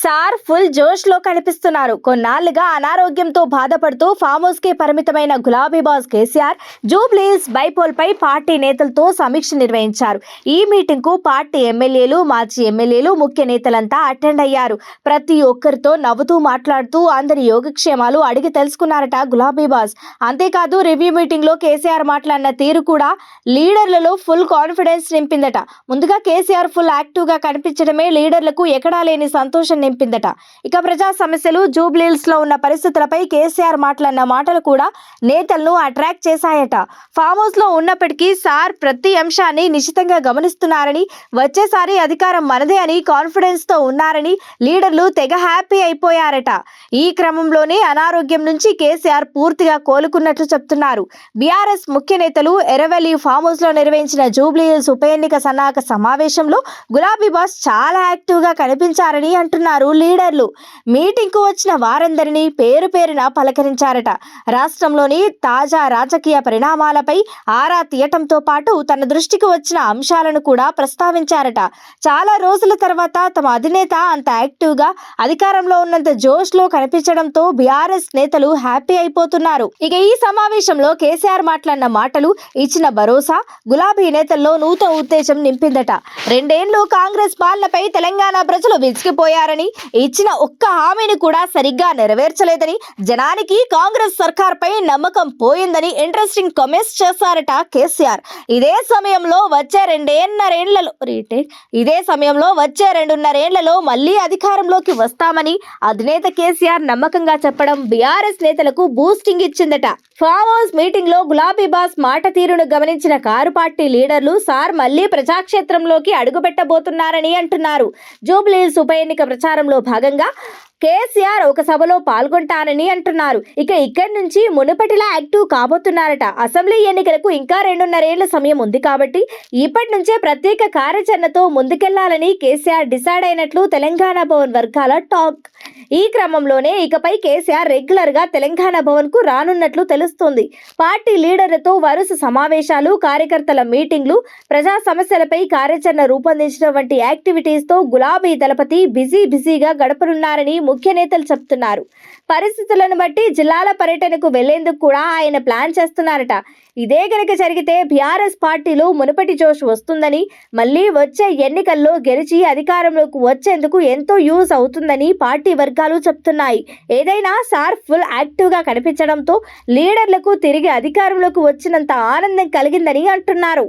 Sir full జోష్లో కనిపిస్తున్నారు. కొన్నాళ్ళుగా అనారోగ్యంతో బాధపడుతూ ఫామ్ హౌస్కి పరిమితమైన గులాబీ బాస్ కేసీఆర్ జూబ్లీస్ బైపోల్ పై పార్టీ నేతలతో సమీక్ష నిర్వహించారు. ఈ మీటింగ్కు పార్టీ ఎమ్మెల్యేలు మాజీ ఎమ్మెల్యేలు ముఖ్య నేతలంతా అటెండ్ అయ్యారు. ప్రతి ఒక్కరితో నవ్వుతూ మాట్లాడుతూ అందరి యోగక్షేమాలు అడిగి తెలుసుకున్నారట గులాబీ బాస్. అంతేకాదు రివ్యూ మీటింగ్లో కేసీఆర్ మాట్లాడిన తీరు కూడా లీడర్లలో ఫుల్ కాన్ఫిడెన్స్ నింపిందట. ముందుగా కేసీఆర్ ఫుల్ యాక్టివ్గా కనిపించడమే లీడర్లకు ఎక్కడా లేని సంతోషం నింపిందట. ఇక ప్రజా సమస్యలు జూబ్లీల్స్లో ఉన్న పరిస్థితులపై కేసీఆర్ మాట్లాడిన మాటలు కూడా నేతలను అట్రాక్ట్ చేశాయట. ఫామ్ హౌస్లో ఉన్నప్పటికీ సార్ ప్రతి అంశాన్ని నిశితంగా గమనిస్తున్నారని వచ్చేసారి అధికారం మనదే అని కాన్ఫిడెన్స్తో ఉన్నారని లీడర్లు తెగ హ్యాపీ అయిపోయారట. ఈ క్రమంలోనే అనారోగ్యం నుంచి కేసీఆర్ పూర్తిగా కోలుకున్నట్లు చెప్తున్నారు. బీఆర్ఎస్ ముఖ్య నేతలు ఎరవెల్లి ఫామ్ హౌస్లో నిర్వహించిన జూబ్లీహిల్స్ ఉప ఎన్నిక సన్నాహక సమావేశంలో గులాబీ బాస్ చాలా యాక్టివ్గా కనిపించారని అంటున్నారు. లీడర్లు. మీటింగ్కు వచ్చిన వారందరినీ పేరు పేరున పలకరించారట. రాష్ట్రంలోని తాజా రాజకీయ పరిణామాలపై ఆరా తీయటంతో పాటు తన దృష్టికి వచ్చిన అంశాలను కూడా ప్రస్తావించారట. చాలా రోజుల తర్వాత తమ అధినేత అంత యాక్టివ్గా అధికారంలో ఉన్నంత జోష్లో కనిపించడంతో బీఆర్ఎస్ నేతలు హ్యాపీ అయిపోతున్నారు. ఇక ఈ సమావేశంలో కేసీఆర్ మాట్లాడిన మాటలు ఇచ్చిన భరోసా గులాబీ నేతల్లో నూతన ఉత్తేజం నింపిందట. రెండేళ్ళు కాంగ్రెస్ పాలనపై తెలంగాణ ప్రజలు విసిగిపోయారని ఇచ్చిన ఒక్క హామీని కూడా సరిగ్గా నెరవేర్చలేదని జనానికి కాంగ్రెస్ సర్కార్ పై నమ్మకం పోయిందని ఇంట్రెస్టింగ్ కామెంట్స్ చేశారట కేసీఆర్. ఇదే సమయంలో వచ్చే రెండేన్నరేళ్ళలో రీటేక్ ఇదే సమయంలో వచ్చే రెండున్నరేళ్ళలో మళ్ళీ అధికారంలోకి వస్తామని అధినేత కేసీఆర్ నమ్మకంగా చెప్పడం బీఆర్ఎస్ నేతలకు బూస్టింగ్ ఇచ్చిందట. ఫామ్ హౌస్ మీటింగ్లో గులాబీ బాస్ మాట తీరును గమనించిన కారు పార్టీ లీడర్లు సార్ మళ్ళీ ప్రజాక్షేత్రంలోకి అడుగుపెట్టబోతున్నారని అంటున్నారు. జూబ్లీహిల్స్ ఉప ఎన్నిక ప్రచారంలో భాగంగా కేసీఆర్ ఒక సభలో పాల్గొంటానని అంటున్నారు. ఇక ఇక్కడి నుంచి మునుపటిలా యాక్టివ్ కాబోతున్నారట. అసెంబ్లీ ఎన్నికలకు ఇంకా రెండున్నరేళ్ళ సమయం ఉంది కాబట్టి ఇప్పటి నుంచే ప్రత్యేక కార్యాచరణతో ముందుకెళ్ళాలని కేసీఆర్ డిసైడ్ అయినట్లు తెలంగాణ భవన్ వర్గాల టాక్. ఈ క్రమంలోనే ఇకపై కేసీఆర్ రెగ్యులర్గా తెలంగాణ భవన్కు రానున్నట్లు తెలుస్తోంది. పార్టీ లీడర్లతో వరుస సమావేశాలు కార్యకర్తల మీటింగ్లు ప్రజా సమస్యలపై కార్యాచరణ రూపొందించడం వంటి యాక్టివిటీస్తో గులాబీ దళపతి బిజీ బిజీగా గడపనున్నారని ముఖ్య నేతలు చెప్తున్నారు. పరిస్థితులను బట్టి జిల్లాల పర్యటనకు వెళ్ళేందుకు కూడా ఆయన ప్లాన్ చేస్తున్నారట. ఇదే గనక జరిగితే బీఆర్ఎస్ పార్టీలో మునుపటి జోష్ వస్తుందని మళ్ళీ వచ్చే ఎన్నికల్లో గెలిచి అధికారంలోకి వచ్చేందుకు ఎంతో యూజ్ అవుతుందని పార్టీ వర్గాలు చెప్తున్నాయి. ఏదైనా సార్ ఫుల్ యాక్టివ్గా కనిపించడంతో లీడర్లకు తిరిగి అధికారంలోకి వచ్చినంత ఆనందం కలిగిందని అంటున్నారు.